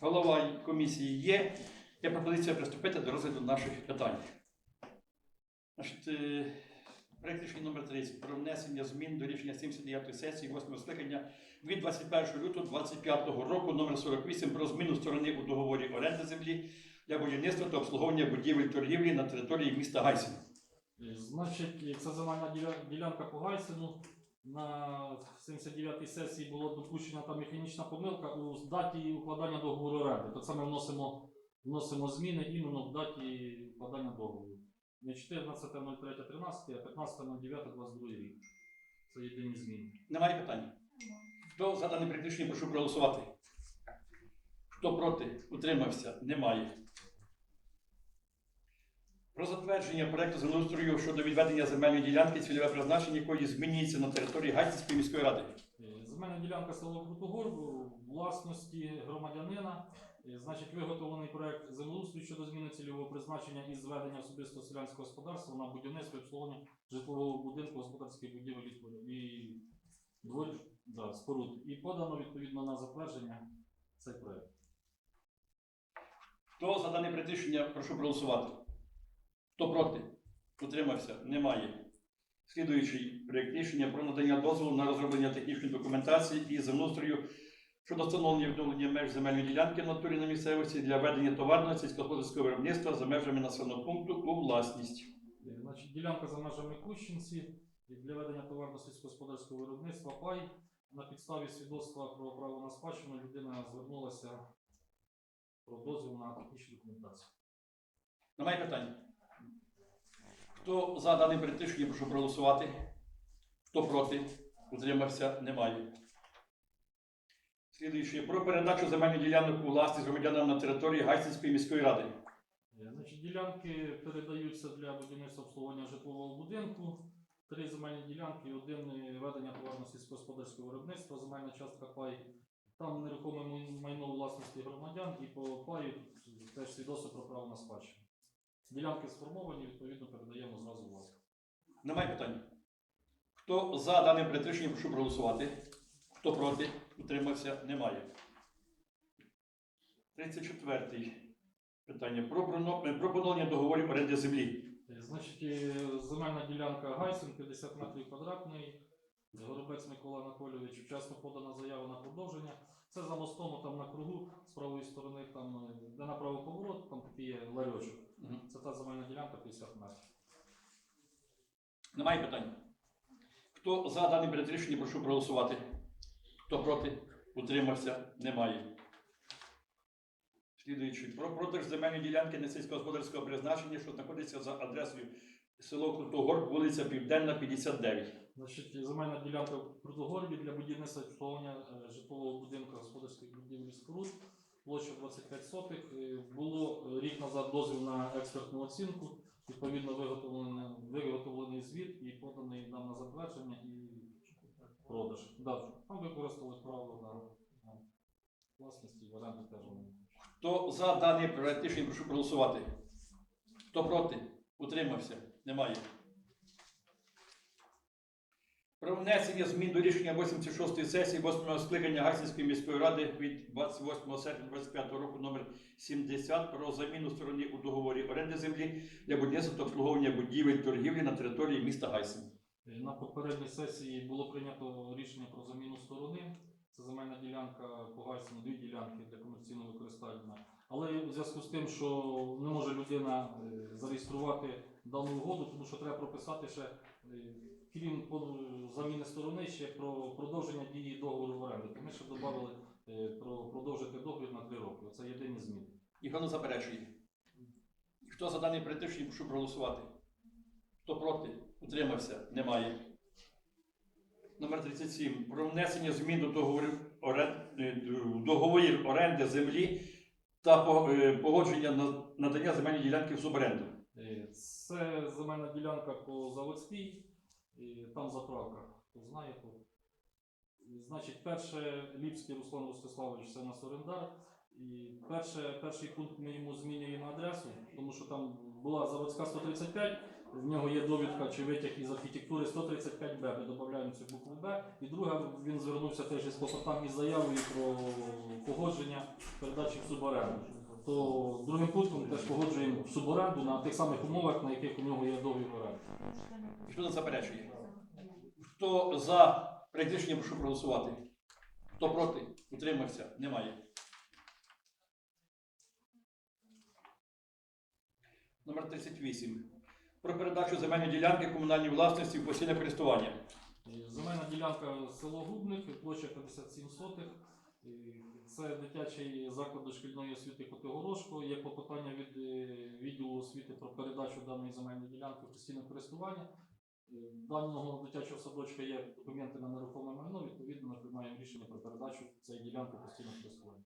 Голова комісії є. Є пропозиція приступити до розгляду наших питань. Значить, е, проект рішення номер 30 про внесення змін до рішення 79 сесії 8 скликання від 21 лютого 2025 року номер 48 про зміну сторони у договорі оренди землі для будівництва та обслуговування будівель торгівлі на території міста Гайсін. Е, Значить, це земельна ділянка по Гайсину. На 79-й сесії було допущена там механічна помилка у даті укладання договору оренди. То ми вносимо, вносимо зміни іменно в даті укладання договору. Не 14.03.13, а 15.09.22 рік. Це єдині зміни. Немає питань? Хто за дане проект прошу проголосувати. Хто проти? Утримався? Немає. Про затвердження проекту землеустрою щодо відведення земельної ділянки, цільове призначення якої змінюється на території Гайцівської міської ради. Е, Земельна ділянка село Крутогор власності громадянина. Е, Значить, виготовлений проект землеустрою щодо зміни цільового призначення із зведення особистого селянського господарства на будівництво і обслуговування житлового будинку, господарських будівель і і дворів да, споруд. І подано відповідно на затвердження цей проект. Хто за дане проект рішення, прошу проголосувати. Хто проти? Утримався? Немає. Слідуючий проект рішення про надання дозволу на розроблення технічної документації і землеустрою щодо встановлення відновлення меж земельної ділянки в натурі на місцевості для ведення товарного сільськогосподарського виробництва за межами населеного пункту у власність. Е, Значить, ділянка за межами Кущенці для ведення товарно сільськогосподарського виробництва пай. На підставі свідоцтва про право на спадщину людина звернулася про дозвіл на технічну документацію. Немає питань? Хто за дане проект рішення, прошу проголосувати. Хто проти? Утримався? Немає. Слідуючи про передачу земельних ділянок у власність громадянам на території Гайсинської міської ради. Е, Значить, ділянки передаються для будівництва обслуговування житлового будинку. Три земельні ділянки, один е, ведення товарно сільськогосподарського виробництва, земельна частка пай. Там нерухоме майно власності громадян і по паю теж свідоцтво про право на спадщину. Ділянки сформовані, відповідно передаємо зразу власне. Немає питань. Хто за дане проект прошу проголосувати. Хто проти? Утримався? Немає. 34 питання. Про проно- про поновлення договорів оренди землі. Е, Значить, е, земельна ділянка Гайсин, 50 метрів квадратний. Горобець Микола Анатолійович, вчасно подана заява на продовження. Це за мостом там на кругу з правої сторони, там, е, де направо поворот, там такий є ларьочок. Мгм. Це та земельна ділянка 50 метрів. Немає питань. Хто за дане проект рішення, прошу проголосувати. Хто проти? Утримався? Немає. Слідуючий. Про продаж земельної ділянки несільськогосподарського призначення, що знаходиться за адресою село Крутогор, вулиця Південна, 59. Значить, земельна ділянка в Крутогорбі для будівництва обслуговування е, житлового будинку господарських будівель і споруд. Площа 25 сотих. Було е, рік назад дозвіл на експертну оцінку. Відповідно, виготовлений, виготовлений звіт і поданий нам на затвердження і продаж. Да, там використали право на, власності і в оренду теж. Хто за даний проект рішення, прошу проголосувати. Хто проти? Утримався? Немає. Про внесення змін до рішення 86-ї сесії 8-го скликання Гайсинської міської ради від 28 серпня 25 року номер 70 про заміну сторони у договорі оренди землі для будівництва та обслуговування будівель торгівлі на території міста Гайсин. Е, На попередній сесії було прийнято рішення про заміну сторони. Це земельна ділянка по Гайсину, дві ділянки для комерційного використання. Але в зв'язку з тим, що не може людина е, зареєструвати дану угоду, тому що треба прописати ще, е, крім заміни сторони, ще про продовження дії договору в оренду. Ми ще додали е, про продовжити договір на три роки. Це єдині зміни. Ніхто заперечує. Хто за даний рішення, прошу проголосувати. Хто проти? Утримався? Немає. Номер 37. Про внесення змін до договорів орен... е, договорів оренди землі та е, погодження на надання земельної ділянки в суборенду. Е, Це земельна ділянка по заводській, і там заправка. Хто знає, то. Значить, перше Ліпський Руслан Ростиславович це нас орендар. І перше, перший пункт ми йому змінюємо адресу, тому що там була заводська 135, в нього є довідка чи витяг із архітектури 135Б, ми додаємо цю букву Б. І друге, він звернувся теж із клопотанням із заявою про погодження передачі в суборенду. То другим пунктом теж погоджуємо в суборенду на тих самих умовах, на яких у нього є договір оренди. Хто не заперечує? Хто за проект рішення, прошу проголосувати. Хто проти? Утримався? Немає. Номер 38. Про передачу земельної ділянки комунальної власності в постійне користування. Земельна ділянка село Губник, площа 57 сотих. Це дитячий заклад дошкільної освіти Котигорошко. Є клопотання від е, відділу освіти про передачу даної земельної ділянки в постійне користування. Е, Даного дитячого садочка є документи на нерухоме майно. Відповідно, ми приймаємо рішення про передачу цієї ділянки в постійне користування.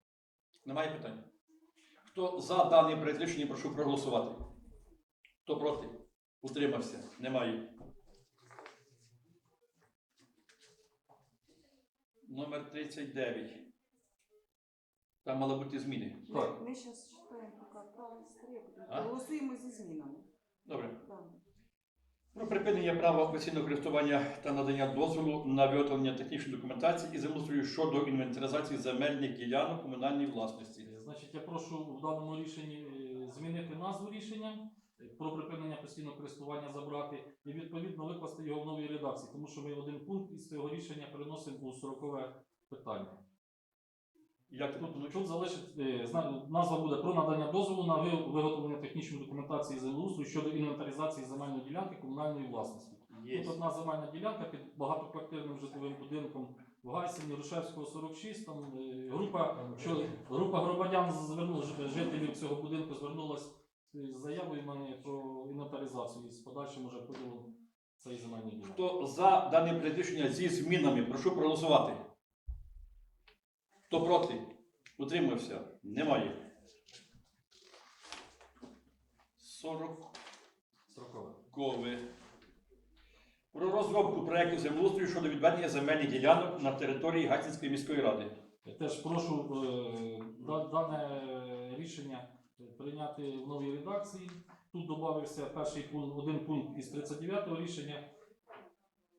Немає питань. Хто за даний проект рішення, прошу проголосувати. Хто проти? Утримався? Немає. Номер 39. Там мали бути зміни. Так. Ми, зараз читаємо поки? Голосуємо зі змінами. Добре. Про припинення права постійного користування та надання дозволу на виготовлення технічної документації і землеустрою щодо інвентаризації земельних ділянок комунальної власності. Е, Значить, я прошу в даному рішенні е, змінити назву рішення про припинення постійного користування забрати і відповідно викласти його в новій редакції, тому що ми один пункт із цього рішення переносимо у 40 питання. Як Тут, тут залишить е, назва буде про надання дозволу на виготовлення технічної документації землеустрою щодо інвентаризації земельної ділянки комунальної власності. є? Тут одна земельна ділянка під багатоквартирним житловим будинком в Гайсині, Рушевського 46. Там е, група, що, група громадян звернула, жителів цього будинку звернулася з заявою мене про інвентаризацію і з подальшим уже поділом цієї земельної ділянки. Хто за дане проект зі змінами, прошу проголосувати. Хто проти? Утримався? Немає. 40 Строкове. Кови. Про розробку проекту землеустрою щодо відведення земельних ділянок на території Гатінської міської ради. Я теж прошу е, да- дане рішення прийняти в новій редакції. Тут додався перший пункт, один пункт із 39-го рішення.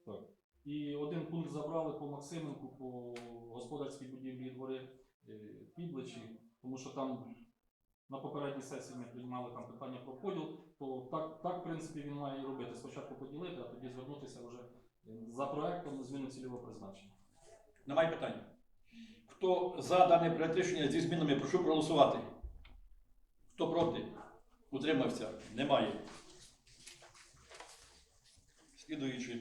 Так. І один пункт забрали по Максименку, по господарській будівлі двори е, Підличі, тому що там на попередній сесії ми приймали там питання про поділ, то так, так в принципі, він має і робити. Спочатку поділити, а тоді звернутися вже за проектом на зміну цільового призначення. Немає питань. Хто за дане проект рішення зі змінами, прошу проголосувати. Хто проти? Утримався? Немає. Слідуючи.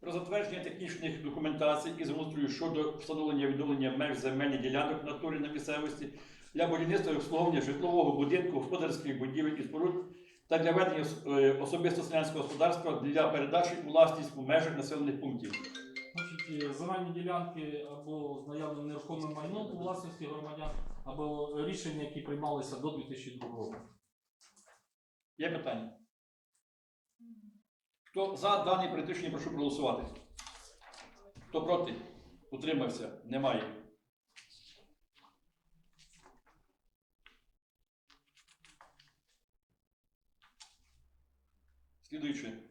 Про затвердження технічних документацій і землеустрою щодо встановлення відновлення меж земельних ділянок в натурі на місцевості для будівництва і обслуговування житлового будинку, господарських будівель і споруд та для ведення е, особисто селянського господарства для передачі у власність у межах населених пунктів. Е, земельні ділянки або з наявним нерухомим майном у власності громадян, або рішення, які приймалися до 2002 року. Є питання? Хто за даний проект рішення, прошу проголосувати. Хто проти? Утримався? Немає. Слідуючи.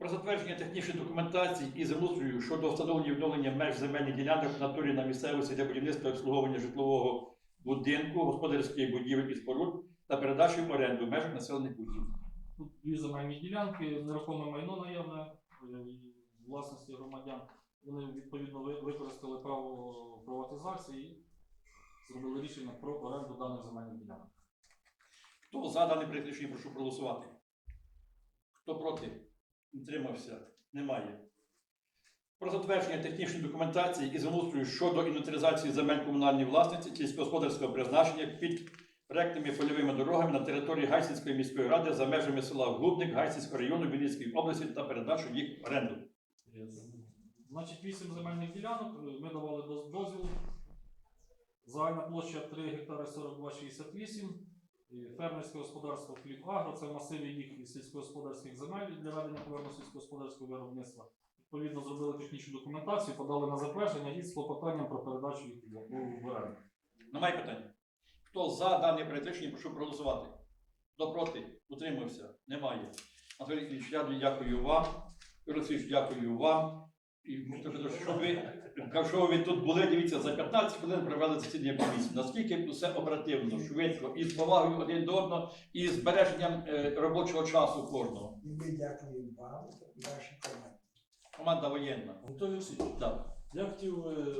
Про затвердження технічної документації і землеустрою щодо встановлення і відновлення меж земельних ділянок в натурі на місцевості для будівництва і обслуговування житлового будинку, господарських будівель і споруд та передачі в оренду в межах населених пунктів. Тут дві земельні ділянки, нерухоме майно наявне е, власності громадян. Вони відповідно використали право приватизації і зробили рішення про оренду даних земельних ділянок. Хто за дане проект рішення, прошу проголосувати. Хто проти? Утримався? Немає. Про затвердження технічної документації і землеустрою щодо інвентаризації земель комунальної власності сільськогосподарського призначення під проектними польовими дорогами на території Гайсинської міської ради за межами села Губник Гайсинського району Вінницької області та передачу їх в оренду. Значить, вісім земельних ділянок. Ми давали дозвіл. Загальна площа 3 гектари 42,68. Фермерське господарство Хліб це масиви їх сільськогосподарських земель для ведення товарно сільськогосподарського виробництва. Відповідно, зробили технічну документацію, подали на затвердження і з клопотанням про передачу їх в оренду. Немає питань. Хто за дане проект прошу проголосувати. Хто проти? Утримався? Немає. Анатолій Ілліч, я дякую вам. Юрій Олексійович, дякую вам. І Віктор Петрович, що ви, якщо ви тут були, дивіться, за 15 хвилин провели засідання комісії. Наскільки все оперативно, швидко, і з повагою один до одного, і з збереженням е, робочого часу кожного. І ми дякуємо вам і вашій команді. Команда воєнна. Анатолій Олексійович, Да. я хотів е,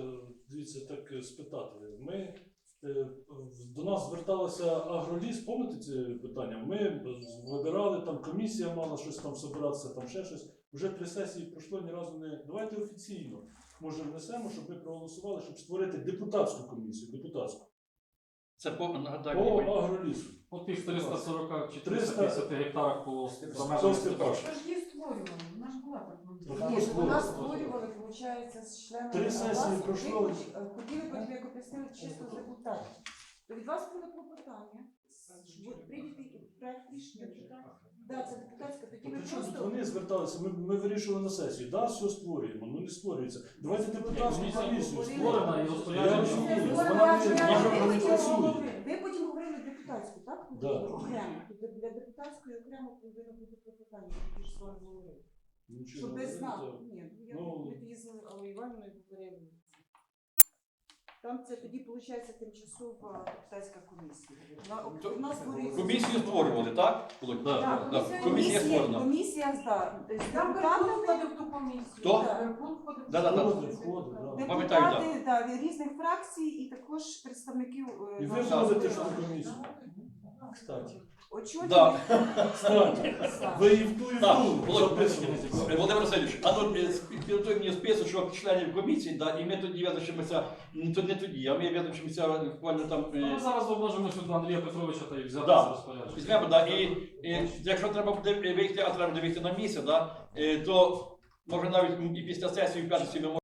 дивіться так е, спитати. Ми е, до нас зверталася агроліс, пам'ятаєте це питання? Ми вибирали там комісія мала щось там збиратися, там ще щось. Вже три сесії пройшло ні разу не. Давайте офіційно. Може внесемо, щоб ми проголосували, щоб створити депутатську комісію. Депутатську Це по по нагадаю. мені. агролісу. От тих 440 чи 350 гектарах по? Це ж її створювали, вона ж була так. Вона створювали, виходить, з членами. Три сесії пройшло. е, Хотіли потім, як об'яснили, чисто з депутатів. То від вас було клопотання, прийняти проект рішення. Це депутатська, тоді Причому тут просто... вони зверталися, ми, ми вирішили на сесію. Да, все створюємо, ну не створюється. Давайте депутатську Комісія комісію створена і Я розпорядження. розумію, Це вона створена, не- я- вона ви не потім працює. говорили- Ви потім говорили депутатську, так? Да. Окремо. Для депутатської окремо повинно бути клопотання, які ж з вами говорили. Нічого Щоб ви не знали. Ні, я Ну. ми їздили Аллу Іванівну і попередили. Там це тоді, виходить, тимчасова депутатська комісія. Вона- То- У нас створюється- Комісію створювали, так? Володь? Да. Так, Да, комісія- створена. Комісія, да. Там входив в ту комісію. Хто? Так, Верхун входив в Да, да, да. комісію. да. Депутати да, від різних фракцій і також представників е, І ви нашого входите в комісію. Кстати. Очолює- Да. Ви і в ту, і в Так, ту Володь, записували. Володимир Васильович, а ну е, підготуй мені списочок членів комісії, да, і ми тоді визначимося, ну, то не тоді, а ми визначимося буквально там. Ну, Ми е, зараз обмежимо сюди Андрія Петровича та й взяти Да. розпорядження. Візьмемо, да, і, і якщо треба буде вийти, а треба буде вийти на місце, да, е, то може навіть і після сесії в п'ятницю ми